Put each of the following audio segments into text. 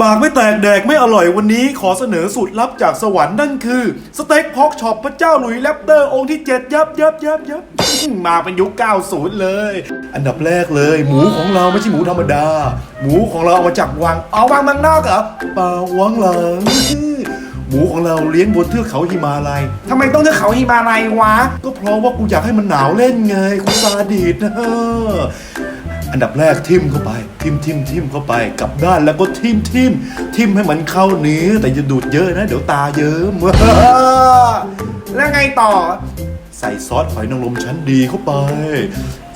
ปากไม่แตกแดกไม่อร่อยวันนี้ขอเสนอสูตรลับจากสวรรค์นั่นคือ สเต็กพอกช็อปพระเจ้าหลุยแรปเตอร์องค์ที่ 7 ยับยับยับยับมาเป็นยุค 90 เลย อันดับแรกเลย หมูของเราไม่ใช่หมูธรรมดา หมูของเราเอามาจากวังเอาวังมืองนอกเหรอเปล่าวังหลังหมูของเราเลี้ยงบนเทือกเขาหิมาลัยทำไมต้องเลือกเขาฮิมาลัยวะ ก็เพราะว่ากูอยากให้มันหนาวเล่นไงกูซาดิสนะ อันดับแรกทิมเข้าไป ทิมทิมทิมเข้าไปกลับด้านแล้วก็ทิมทิมทิมให้มันเข้าเนื้อแต่อย่าดูดเยอะนะ เดี๋ยวตาเยิ้มแล้วไงต่อ ใส่ซอสหอยนางรมชั้นดีเข้าไป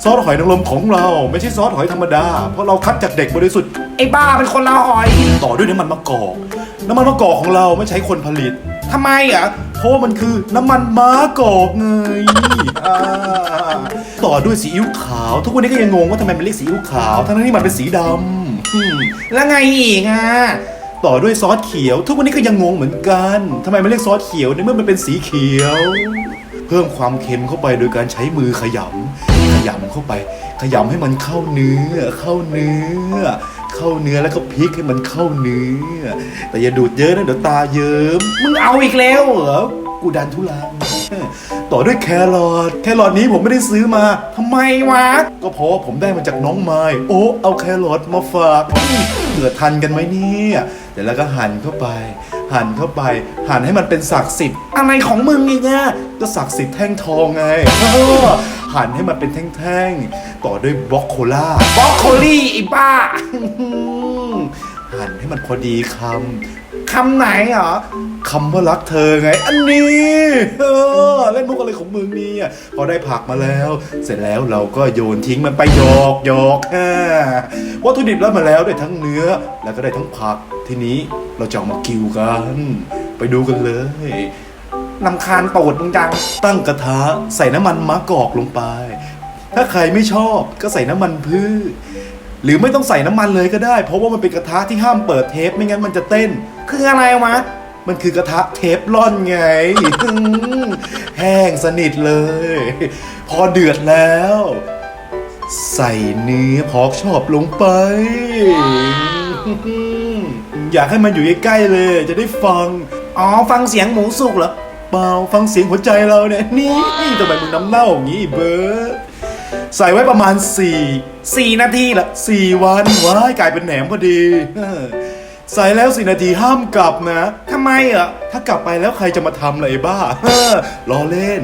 ซอสหอยนางรมของเรา ไม่ใช่ซอสหอยธรรมดา เพราะเราคัดจากเด็กบริสุทธิ์ไอ้บ้าเป็นคนละหอย ต่อด้วยน้ำมันมะกอกน้ำมันมะกอกของเราไม่ใช้คนผลิตทำไมอะ เพราะว่ามันคือน้ำมันม้ากอกไงอ่าต่อด้วยซีอิ๊วขาว ทุกวันนี้ก็ยังงงว่าทำไมมันเรียกซีอิ๊วขาว ทั้งที่มันเป็นสีดำอืมแล้วไงอีกอะต่อด้วยซอสเขียว ทุกวันนี้ก็ยังงงเหมือนกันทำไมมันเรียกซอสเขียวในเมื่อมันเป็นสีเขียว เพิ่มความเค็มเข้าไปโดยการใช้มือขยำขยำเข้าไป ขยำให้มันเข้าเนื้อเข้าเนื้อ เข้าเนื้อแล้วก็พลิกให้มันเข้าเนื้อ แต่อย่าดูดเยอะนะเดี๋ยวตาเยิ้มมึงเอาอีกแล้วเหรอกูดันทุลังต่อด้วยแครอทแครอทนี้ผมไม่ได้ซื้อมาทำไมวะก็เพราะว่าผมได้มาจากน้องไม้โอ้เอาแครอทมาฝากเหลือทันกันไหมเนี่ยเดี๋ยวแล้วก็หั่นเข้าไป หั่นเข้าไป หั่นให้มันเป็นศักดิ์สิทธิ์อะไรของมึงอีกอะก็ศักดิ์สิทธิ์แท่งทองไง หั่นให้มันเป็นแท่งๆ ต่อด้วยบล็อกโคล่าบล็อกโคลี่ไอ้บ้า หั่นให้มันพอดีคคำไหนเหรอำคำว่ารักเธอไง อันนี้เออเล่นมุกอะไรของมึงเนี่ยพอได้ผักมาแล้ว เสร็จแล้วเราก็โยนทิ้งมันไปหยอกหยอกอ่าวัตถุดิบแล้วมาแล้วได้ทั้งเนื้อ แล้วก็ได้ทั้งผัก ทีนี้เราจะเอามากิวกัน ไปดูกันเลย ลำคาญตูดมึงจัง ตั้งกระทะใส่น้ำมันมะกอกลงไป ถ้าใครไม่ชอบก็ใส่น้ำมันพืชหรือไม่ต้องใส่น้ำมันเลยก็ได้ เพราะว่ามันเป็นกระทะที่ห้ามเปิดเทปไม่งั้นมันจะเต้น คืออะไรวะมันคือกระทะเทฟลอนไง แห้งสนิทเลย พอเดือดแล้ว ใส่เนื้อพอกชอบลงไป อยากให้มันอยู่ใกล้ๆเลย จะได้ฟัง อ๋อ ฟังเสียงหมูสุกเหรอ เปล่าฟังเสียงหัวใจเราเนี่ยนี่ทำไมมึงน้ำเน่าอย่างนี้เบิร์ดใส่ไว้ประมาณ4สี่นาทีเหรอ4วันว้ายกลายเป็นแหนมพอดีเออใส่แล้ว4นาทีห้ามกลับนะทำไมเหรอถ้ากลับไปแล้วใครจะมาทำอะไรบ้าเออล้อเล่น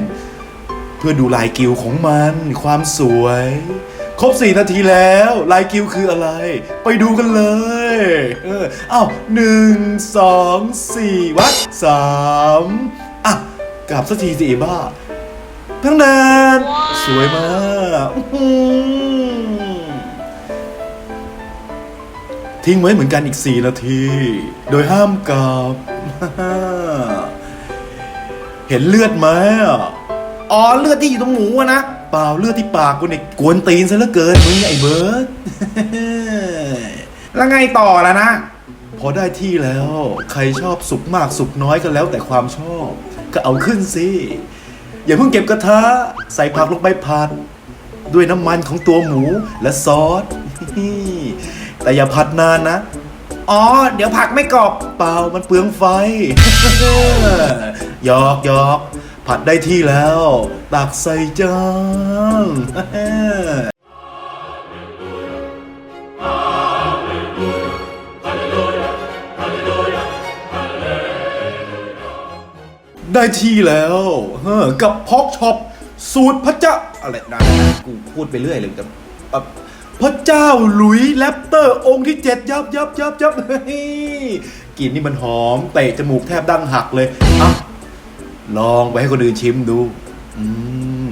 เพื่อดูลายกิวของมันความสวย ครบสี่นาทีแล้ว ลายกิวคืออะไร ไปดูกันเลยเอออ้าวหนึ่งสองสี่วัดสาม อะกลับสักทีสิไอ้บ้าทั้งนานสวยมากอื้อหือทิ้งไว้เหมือนกันอีก 4 นาที โดยห้ามกลับ เห็นเลือดไหมอะอ๋อเลือดที่อยู่ตรงหมูอะนะ เปล่าเลือดที่ปากกูเนี่ยกวนตีนซะเหลือเกินมึงไอ้เบิร์ดแล้วไงต่อล่ะนะ พอได้ที่แล้ว ใครชอบสุกมากสุกน้อยก็แล้วแต่ความชอบ ก็เอาขึ้นสิอย่าเพิ่งเก็บกระทะใส่ผักลงไปผัด ด้วยน้ำมันของตัวหมูและซอสแต่อย่าผัดนานนะ อ๋อ เดี๋ยวผักไม่กรอบเปล่ามันเปลืองไฟหยอกหยอกผัดได้ที่แล้ว ตักใส่จาน ได้ที่แล้วเออกับพอกช็อปสูตรพระเจ้าอะไรนะกูพูดไปเรื่อยเลยแต่เอ่อพระเจ้าหลุยแรปเตอร์องค์ที่เจ็ดยับยับยับยับเฮ้ยกลินนี่มันหอมเตะจมูกแทบดั้งหักเลยอะลองไปให้คนอื่นชิมดู อืม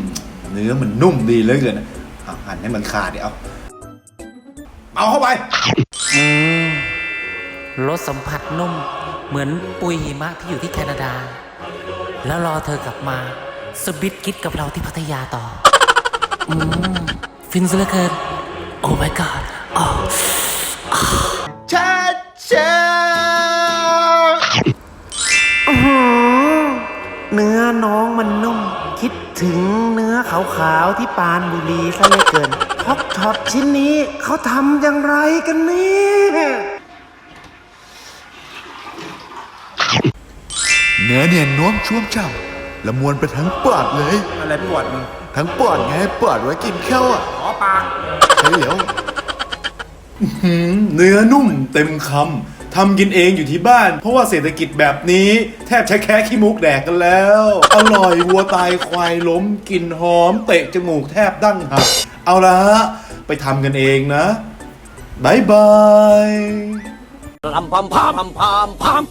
เนื้อมันนุ่มดีเหลยเกินอะอะหั่นให้มันขาดเดี๋ยวเอาเอาเข้าไปอืมรสสัมผัสนุ่ม เหมือนปุยหิมะที่อยู่ที่แคนาดา แล้วรอเธอกลับมาสบิดกิดกับเราที่พัทยาต่อ อืม ฟินซะเหลือเกิน โอ้ my god อ๋อชาชาเนื้อน้องมันนุ่ม คิดถึงเนื้อขาวๆที่ปานบุรีซะเหลือเกินพ็อกช็อปชิ้นนี้เขาทำอย่างไรกันเนี่ย เนื้อเนี่ยน้วมช่วงช่ำละมวนไปทั้งปอดเลย อะไรปวดมึงทั้งปอดไงปอดไว้กินข้าวอะอ๋อปากใช่แล้วหืมเนื้อนุ่มเต็มคำทำกินเองอยู่ที่บ้าน เพราะว่าเศรษฐกิจแบบนี้ แทบใช้แค่ขี้มุกแดกกันแล้ว อร่อยวัวตายควายล้มกลิ่นหอม เตะจมูกแทบดั้งหัก เอาละฮะ ไปทำกันเองนะบายบาย Ram pam pam pam pam pam